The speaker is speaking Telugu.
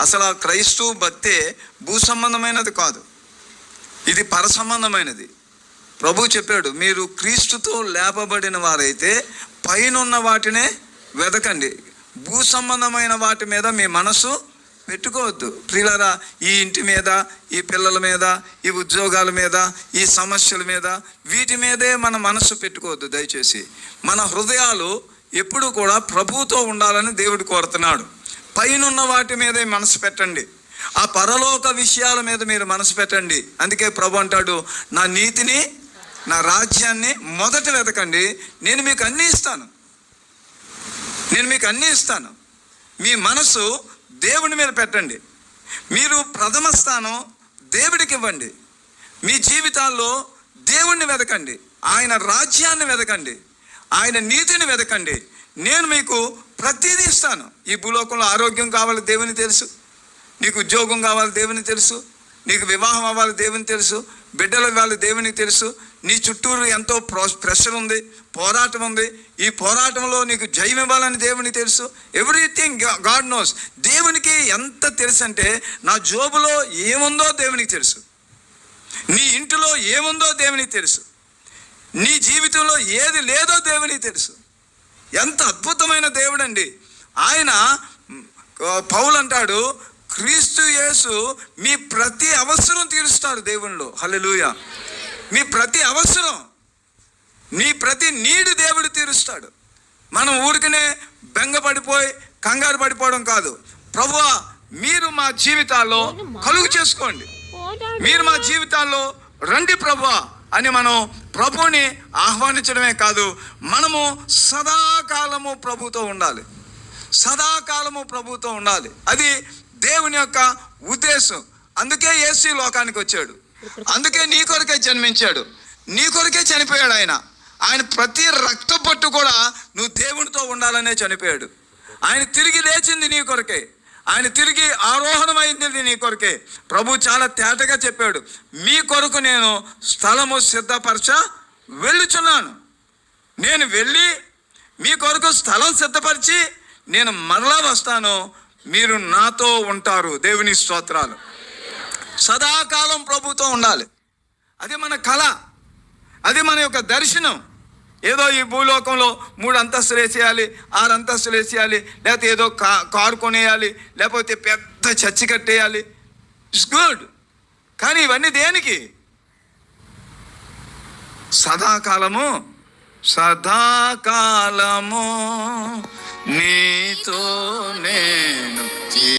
అసలు ఆ క్రైస్తవ భక్తే భూ సంబంధమైనది కాదు. ఇది పర సంబంధమైనది. ప్రభు చెప్పాడు మీరు క్రీస్తుతో లేపబడిన వారైతే పైనున్న వాటినే వెదకండి. భూ సంబంధమైన వాటి మీద మీ మనసు పెట్టుకోవద్దు. ప్రియులరా ఈ ఇంటి మీద ఈ పిల్లల మీద ఈ ఉద్యోగాల మీద ఈ సమస్యల మీద వీటి మీదే మన మనసు పెట్టుకోవద్దు దయచేసి. మన హృదయాలు ఎప్పుడు కూడా ప్రభువుతో ఉండాలని దేవుడు కోరుతున్నాడు. పైనున్న వాటి మీదే మనసు పెట్టండి. ఆ పరలోక విషయాల మీద మీరు మనసు పెట్టండి. అందుకే ప్రభు అంటాడు నా నీతిని నా రాజ్యాన్ని మొదట వెతకండి. నేను మీకు అన్నీ ఇస్తాను. నేను మీకు అన్నీ ఇస్తాను. మీ మనసు దేవుని మీద పెట్టండి. మీరు ప్రథమ స్థానం దేవుడికి ఇవ్వండి. మీ జీవితాల్లో దేవుణ్ణి వెతకండి. ఆయన రాజ్యాన్ని వెతకండి. ఆయన నీతిని వెతకండి. నేను మీకు ప్రతిదీ ఇస్తాను. ఈ భూలోకంలో ఆరోగ్యం కావాలి దేవుని తెలుసు. నీకు ఉద్యోగం కావాలి దేవుని తెలుసు. నీకు వివాహం అవ్వాలి దేవుని తెలుసు. బిడ్డలు ఇవ్వాలి దేవునికి తెలుసు. నీ చుట్టూరు ఎంతో ప్రో- ప్రెషర్ ఉంది పోరాటం ఉంది. ఈ పోరాటంలో నీకు జయం ఇవ్వాలని దేవునికి తెలుసు. ఎవ్రీథింగ్ గాడ్ నోస్ దేవునికి ఎంత తెలుసు అంటే నా జోబులో ఏముందో దేవునికి తెలుసు. నీ ఇంటిలో ఏముందో దేవునికి తెలుసు. నీ జీవితంలో ఏది లేదో దేవునికి తెలుసు. ఎంత అద్భుతమైన దేవుడండి. ఆయన మ్, పౌలు అంటాడు క్రీస్తు యేసు మీ ప్రతి అవసరం తీరుస్తాడు దేవునిలో. హల్లెలూయా. మీ ప్రతి అవసరం నీ ప్రతి నీడు దేవుడు తీరుస్తాడు. మనం ఊరికనే బెంగపడిపోయి కంగారు పడిపోవడం కాదు. ప్రభువా మీరు మా జీవితాల్లో కలుగు చేసుకోండి. మీరు మా జీవితాల్లో రండి ప్రభువా. అని మనం ప్రభుని ఆహ్వానించడమే కాదు మనము సదాకాలము ప్రభుతో ఉండాలి. సదాకాలము ప్రభుతో ఉండాలి. అది దేవుని యొక్క ఉద్దేశం. అందుకే ఏసీ లోకానికి వచ్చాడు. అందుకే నీ కొరకే జన్మించాడు. నీ కొరకే చనిపోయాడు ఆయన. ఆయన ప్రతి రక్త పట్టు కూడా నువ్వు దేవునితో ఉండాలనే చనిపోయాడు. ఆయన తిరిగి లేచింది నీ కొరకే. ఆయన తిరిగి ఆరోహణమైంది నీ కొరకే. ప్రభు చాలా తేటగా చెప్పాడు మీ కొరకు నేను స్థలము సిద్ధపరచ వెళ్ళుచున్నాను. నేను వెళ్ళి మీ కొరకు స్థలం సిద్ధపరిచి నేను మరలా వస్తాను. మీరు నాతో ఉంటారు. దేవుని స్తోత్రాలు. సదాకాలం ప్రభుతో ఉండాలి. అది మన కళ. అది మన యొక్క దర్శనం. ఏదో ఈ భూలోకంలో మూడు అంతస్తులు వేసేయాలి ఆరు అంతస్తులు వేసేయాలి లేకపోతే ఏదో కా కారు కొనేయాలి లేకపోతే పెద్ద చర్చి కట్టేయాలి. ఇట్స్ గుడ్ కానీ ఇవన్నీ దేనికి? సదాకాలము సదాకాలము నీతో నేను